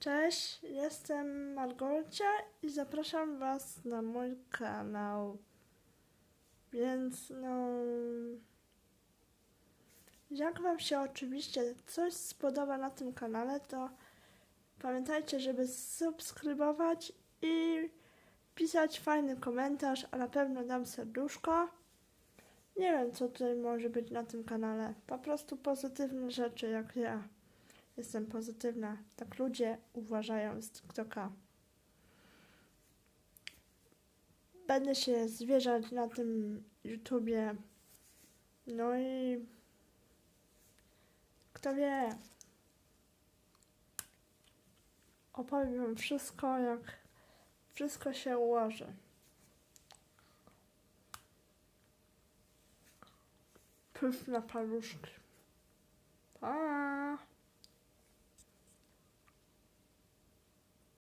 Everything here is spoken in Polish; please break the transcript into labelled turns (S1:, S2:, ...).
S1: Cześć, jestem Margolcia i zapraszam Was na mój kanał. Więc no. Jak Wam się oczywiście coś spodoba na tym kanale, to pamiętajcie, żeby subskrybować i pisać fajny komentarz, a na pewno dam serduszko. Nie wiem, co tutaj może być na tym kanale. Po prostu pozytywne rzeczy, jak ja. Jestem pozytywna. Tak ludzie uważają z TikToka. Będę się zwierzać na tym YouTubie. No i kto wie. Opowiem wam wszystko, jak wszystko się ułoży. Pyszne paluszki. Pa!